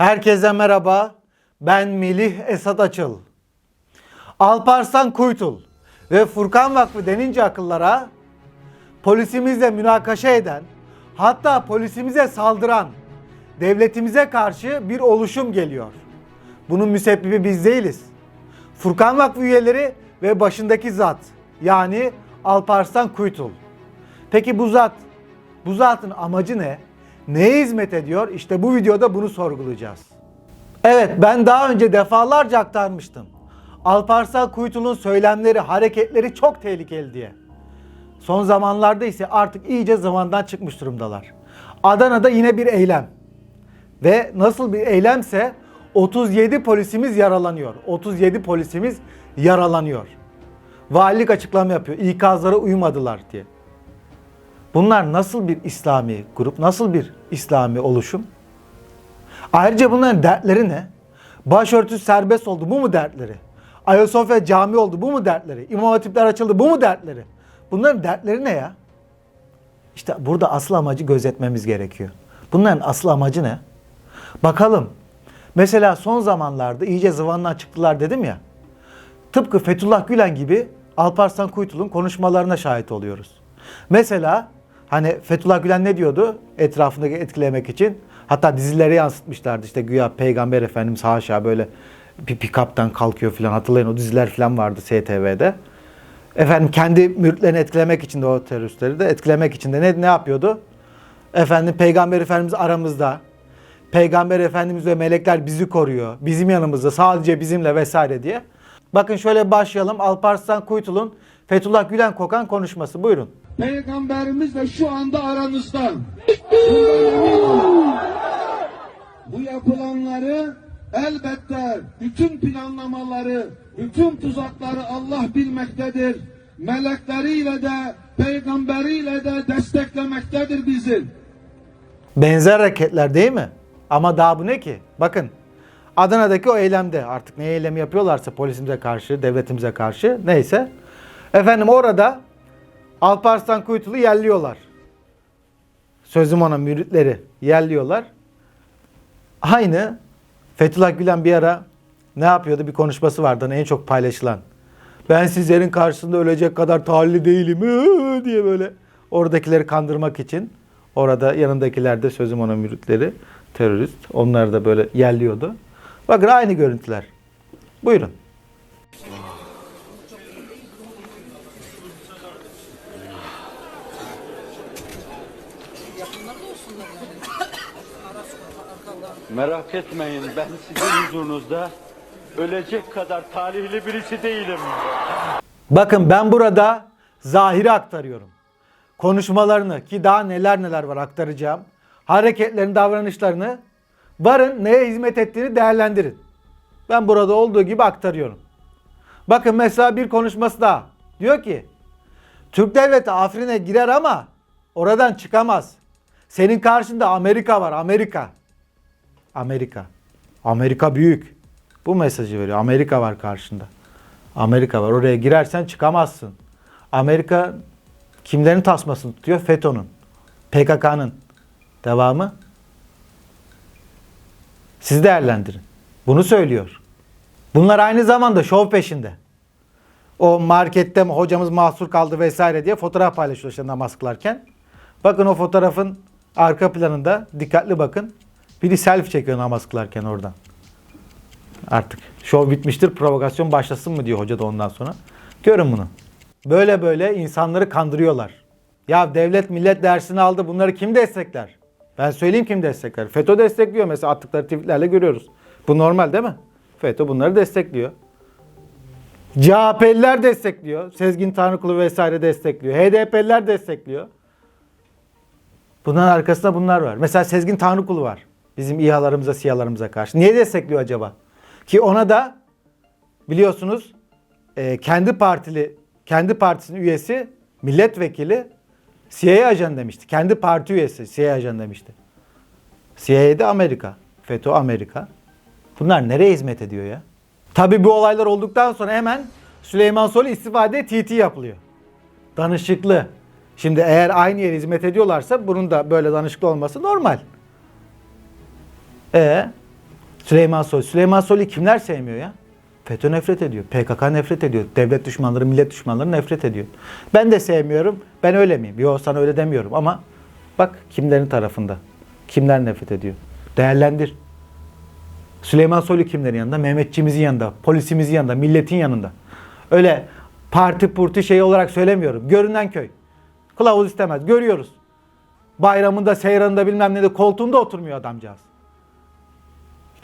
Herkese merhaba. Ben Melih Esat Açıl. Alparslan Kuytul ve Furkan Vakfı denince akıllara polisimizle münakaşa eden, hatta polisimize saldıran, devletimize karşı bir oluşum geliyor. Bunun müsebbibi biz değiliz. Furkan Vakfı üyeleri ve başındaki zat yani Alparslan Kuytul. Peki bu zat, bu zatın amacı ne? Neye hizmet ediyor? İşte bu videoda bunu sorgulayacağız. Evet ben daha önce defalarca aktarmıştım. Alparslan Kuytul'un söylemleri, hareketleri çok tehlikeli diye. Son zamanlarda ise artık iyice zamandan çıkmış durumdalar. Adana'da yine bir eylem. Ve nasıl bir eylemse 37 polisimiz yaralanıyor. 37 polisimiz yaralanıyor. Valilik açıklama yapıyor. İkazlara uymadılar diye. Bunlar nasıl bir İslami grup, nasıl bir İslami oluşum? Ayrıca bunların dertleri ne? Başörtüsü serbest oldu, bu mu dertleri? Ayasofya cami oldu, bu mu dertleri? İmam hatipler açıldı, bu mu dertleri? Bunların dertleri ne ya? İşte burada asıl amacı gözetmemiz gerekiyor. Bunların asıl amacı ne? Bakalım. Mesela son zamanlarda iyice zıvandan çıktılar dedim ya. Tıpkı Fethullah Gülen gibi Alparslan Kuytul'un konuşmalarına şahit oluyoruz. Mesela hani Fethullah Gülen ne diyordu etrafındaki etkilemek için? Hatta dizilere yansıtmışlardı işte güya Peygamber Efendimiz haşa böyle bir pick-up'tan kalkıyor falan hatırlayın o diziler falan vardı STV'de. Efendim kendi müritlerini etkilemek için de o teröristleri de etkilemek için de ne, ne yapıyordu? Efendim Peygamber Efendimiz aramızda. Peygamber Efendimiz ve melekler bizi koruyor. Bizim yanımızda sadece bizimle vesaire diye. Bakın şöyle başlayalım. Alparslan Kuytul'un Fethullah Gülen kokan konuşması. Buyurun. Peygamberimiz de şu anda aranızda. Bu yapılanları elbette bütün planlamaları, bütün tuzakları Allah bilmektedir. Melekleriyle de, peygamberiyle de desteklemektedir bizi. Benzer hareketler değil mi? Ama daha bu ne ki? Bakın Adana'daki o eylemde artık ne eylemi yapıyorlarsa polisimize karşı, devletimize karşı neyse. Efendim orada Alparslan Kuytul'u yerliyorlar. Sözüm ona müritleri yerliyorlar. Aynı Fethullah Gülen bir ara ne yapıyordu? Bir konuşması vardı en çok paylaşılan. Ben sizlerin karşısında ölecek kadar talihli değilim ıı, diye böyle oradakileri kandırmak için orada yanındakiler de sözüm ona müritleri terörist. Onlar da böyle yerliyordu. Bakın aynı görüntüler. Buyurun. Merak etmeyin ben sizin huzurunuzda ölecek kadar talihli birisi değilim. Bakın ben burada zahiri aktarıyorum. Konuşmalarını ki daha neler neler var aktaracağım. Hareketlerini, davranışlarını varın neye hizmet ettiğini değerlendirin. Ben burada olduğu gibi aktarıyorum. Bakın mesela bir konuşması daha. Diyor ki Türk devleti Afrin'e girer ama oradan çıkamaz. Senin karşında Amerika var Amerika. Amerika. Amerika büyük. Bu mesajı veriyor. Amerika var karşında. Amerika var. Oraya girersen çıkamazsın. Amerika kimlerin tasmasını tutuyor? FETÖ'nün. PKK'nın. Devamı. Siz değerlendirin. Bunu söylüyor. Bunlar aynı zamanda şov peşinde. O markette hocamız mahsur kaldı vesaire diye fotoğraf paylaşıyor işte namaz kılarken. Bakın o fotoğrafın arka planında dikkatli bakın. Biri selfie çekiyor namaz kılarken oradan. Artık şov bitmiştir provokasyon başlasın mı diyor hoca da ondan sonra. Görün bunu. Böyle böyle insanları kandırıyorlar. Ya devlet millet dersini aldı bunları kim destekler? Ben söyleyeyim kim destekler. FETÖ destekliyor mesela attıkları tweetlerle görüyoruz. Bu normal değil mi? FETÖ bunları destekliyor. CHP'liler destekliyor. Sezgin Tanrıkulu vesaire destekliyor. HDP'liler destekliyor. Bunların arkasında bunlar var. Mesela Sezgin Tanrıkulu var. Bizim İHA'larımıza, SİHA'larımıza karşı. Niye destekliyor acaba? Ki ona da biliyorsunuz e, kendi partili, kendi partisinin üyesi, milletvekili CIA ajan demişti. Kendi parti üyesi CIA ajan demişti. CIA'de Amerika. FETÖ Amerika. Bunlar nereye hizmet ediyor ya? Tabi bu olaylar olduktan sonra hemen Süleyman Soylu istifade TT yapılıyor. Danışıklı. Şimdi eğer aynı yere hizmet ediyorlarsa bunun da böyle danışıklı olması normal. E Süleyman Soylu. Süleyman Soylu'yu kimler sevmiyor ya? FETÖ nefret ediyor. PKK nefret ediyor. Devlet düşmanları, millet düşmanları nefret ediyor. Ben de sevmiyorum. Ben öyle miyim? Yok sana öyle demiyorum ama bak kimlerin tarafında. Kimler nefret ediyor. Değerlendir. Süleyman Soylu kimlerin yanında? Mehmetçimizin yanında, polisimizin yanında, milletin yanında. Öyle parti purti şey olarak söylemiyorum. Görünen köy. Kılavuz istemez. Görüyoruz. Bayramında, seyranında bilmem ne de koltuğunda oturmuyor adamcağız.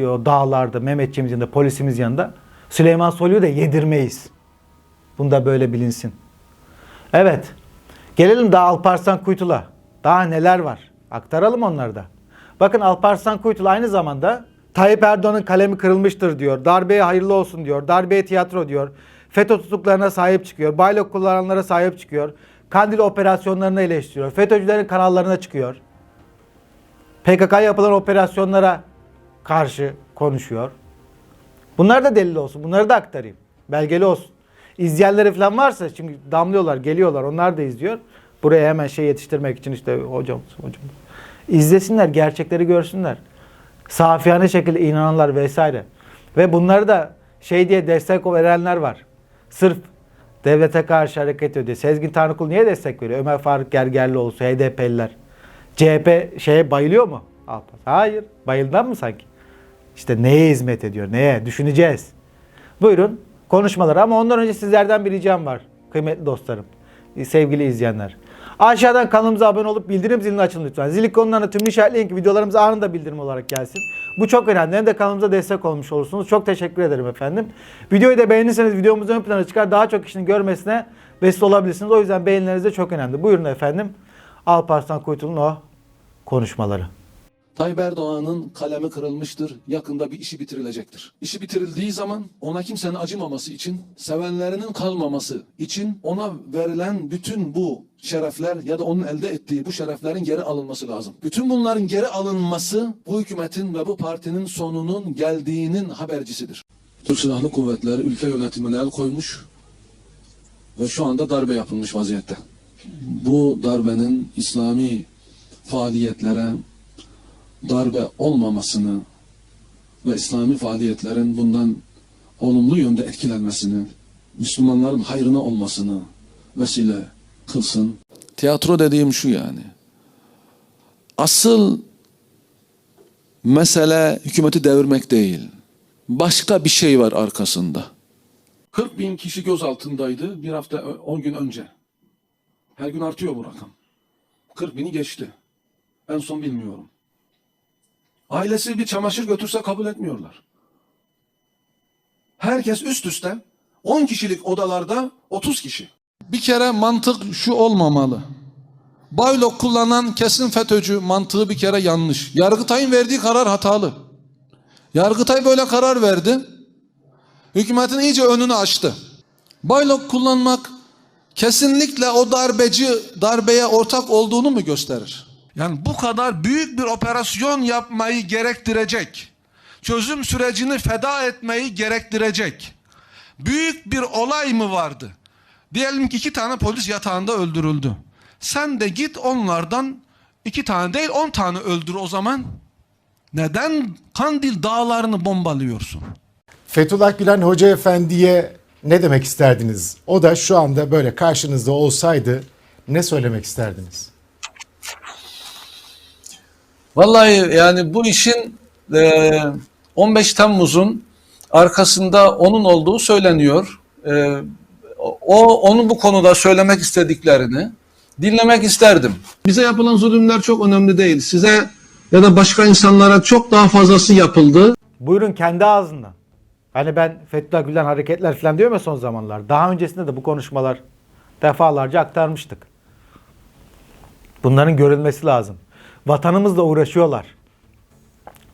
O dağlarda, Mehmetçiğimizin yanında, polisimiz yanında. Süleyman Soylu'yu da yedirmeyiz. Bunu da böyle bilinsin. Evet. Gelelim daha Alparslan Kuytul'a. Daha neler var? Aktaralım onları da. Bakın Alparslan Kuytul aynı zamanda Tayyip Erdoğan'ın kalemi kırılmıştır diyor. Darbeye hayırlı olsun diyor. Darbeye tiyatro diyor. FETÖ tutuklarına sahip çıkıyor. Baylok kullananlara sahip çıkıyor. Kandil operasyonlarını eleştiriyor. FETÖ'cülerin kanallarına çıkıyor. PKK yapılan operasyonlara karşı konuşuyor. Bunlar da delil olsun. Bunları da aktarayım. Belgeli olsun. İzleyenleri falan varsa şimdi damlıyorlar, geliyorlar. Onlar da izliyor. Buraya hemen şey yetiştirmek için işte hocam, hocam. İzlesinler, gerçekleri görsünler. Safiyane şekilde inananlar vesaire. Ve bunları da şey diye destek verenler var. Sırf devlete karşı hareket ediyor. Sezgin Tanrıkul niye destek veriyor? Ömer Faruk Gergerlioğlu, HDP'liler. CHP şeye bayılıyor mu? Hayır. Bayıldan mı sanki? İşte neye hizmet ediyor? Neye? Düşüneceğiz. Buyurun konuşmaları ama ondan önce sizlerden bir ricam var kıymetli dostlarım, sevgili izleyenler. Aşağıdan kanalımıza abone olup bildirim zilini açın lütfen. Zil ikonlarına tüm işaretleyin ki videolarımız anında bildirim olarak gelsin. Bu çok önemli. Hem de kanalımıza destek olmuş olursunuz. Çok teşekkür ederim efendim. Videoyu da beğenirseniz videomuz ön plana çıkar. Daha çok kişinin görmesine vesile olabilirsiniz. O yüzden beğenileriniz de çok önemli. Buyurun efendim. Alparslan Kuytul'un o konuşmaları. Tayyip Erdoğan'ın kalemi kırılmıştır. Yakında bir işi bitirilecektir. İşi bitirildiği zaman ona kimsenin acımaması için, sevenlerinin kalmaması için ona verilen bütün bu şerefler ya da onun elde ettiği bu şereflerin geri alınması lazım. Bütün bunların geri alınması bu hükümetin ve bu partinin sonunun geldiğinin habercisidir. Türk Silahlı Kuvvetleri ülke yönetimine el koymuş ve şu anda darbe yapılmış vaziyette. Bu darbenin İslami faaliyetlere, darbe olmamasını ve İslami faaliyetlerin bundan olumlu yönde etkilenmesini, Müslümanların hayrına olmasını vesile kılsın. Tiyatro dediğim şu yani. Asıl mesele hükümeti devirmek değil. Başka bir şey var arkasında. 40 bin kişi gözaltındaydı bir hafta 10 gün önce. Her gün artıyor bu rakam. 40 bini geçti. En son bilmiyorum. Ailesi bir çamaşır götürse kabul etmiyorlar. Herkes üst üste 10 kişilik odalarda 30 kişi. Bir kere mantık şu olmamalı. Baylok kullanan kesin FETÖ'cü mantığı bir kere yanlış. Yargıtay'ın verdiği karar hatalı. Yargıtay böyle karar verdi. Hükümetin iyice önünü açtı. Baylok kullanmak kesinlikle o darbeci darbeye ortak olduğunu mu gösterir? Yani bu kadar büyük bir operasyon yapmayı gerektirecek, çözüm sürecini feda etmeyi gerektirecek büyük bir olay mı vardı? Diyelim ki iki tane polis yatağında öldürüldü. Sen de git onlardan iki tane değil on tane öldür o zaman. Neden Kandil dağlarını bombalıyorsun? Fethullah Gülen Hoca Efendi'ye ne demek isterdiniz? O da şu anda böyle karşınızda olsaydı ne söylemek isterdiniz? Vallahi yani bu işin e, 15 Temmuz'un arkasında onun olduğu söyleniyor. E, o onun bu konuda söylemek istediklerini dinlemek isterdim. Bize yapılan zulümler çok önemli değil. Size ya da başka insanlara çok daha fazlası yapıldı. Buyurun kendi ağzından. Hani ben Fethullah Gülen hareketler falan diyorum ya son zamanlar. Daha öncesinde de bu konuşmalar defalarca aktarmıştık. Bunların görülmesi lazım. Vatanımızla uğraşıyorlar.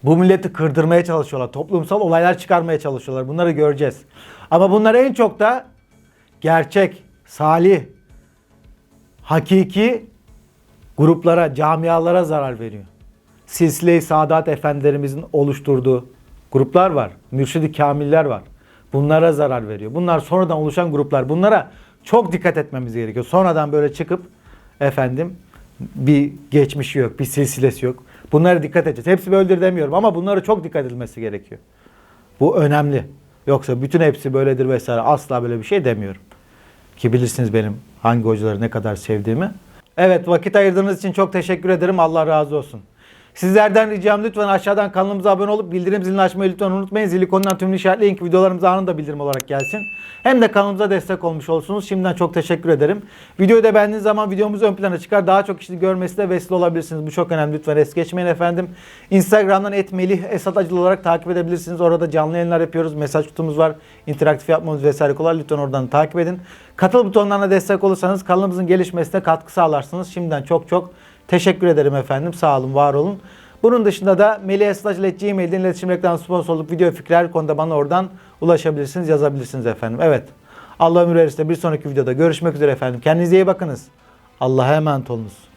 Bu milleti kırdırmaya çalışıyorlar. Toplumsal olaylar çıkarmaya çalışıyorlar. Bunları göreceğiz. Ama bunlar en çok da gerçek, salih, hakiki gruplara, camialara zarar veriyor. Silsile-i Sadat Efendilerimizin oluşturduğu gruplar var. Mürşidi Kamiller var. Bunlara zarar veriyor. Bunlar sonradan oluşan gruplar. Bunlara çok dikkat etmemiz gerekiyor. Sonradan böyle çıkıp efendim bir geçmişi yok, bir silsilesi yok. Bunlara dikkat edeceğiz. Hepsi böyledir demiyorum ama bunlara çok dikkat edilmesi gerekiyor. Bu önemli. Yoksa bütün hepsi böyledir vesaire asla böyle bir şey demiyorum. Ki bilirsiniz benim hangi hocaları ne kadar sevdiğimi. Evet vakit ayırdığınız için çok teşekkür ederim. Allah razı olsun. Sizlerden ricam lütfen aşağıdan kanalımıza abone olup bildirim zilini açmayı lütfen unutmayın. Zili konudan tümünü işaretleyin ki videolarımız anında bildirim olarak gelsin. Hem de kanalımıza destek olmuş olursunuz. Şimdiden çok teşekkür ederim. Videoyu da beğendiğiniz zaman videomuz ön plana çıkar. Daha çok kişinin görmesine vesile olabilirsiniz. Bu çok önemli. Lütfen es geçmeyin efendim. Instagram'dan etmelih Esat Acıl olarak takip edebilirsiniz. Orada canlı yayınlar yapıyoruz. Mesaj kutumuz var. İnteraktif yapmamız vesaire kolay. Lütfen oradan takip edin. Katıl butonlarına destek olursanız kanalımızın gelişmesine katkı sağlarsınız. Şimdiden çok çok teşekkür ederim efendim. Sağ olun, var olun. Bunun dışında da melihesatacıl.gmail'den iletişim reklam sponsorluk video fikri her konuda bana oradan ulaşabilirsiniz, yazabilirsiniz efendim. Evet. Allah ömür verirse bir sonraki videoda görüşmek üzere efendim. Kendinize iyi bakınız. Allah'a emanet olunuz.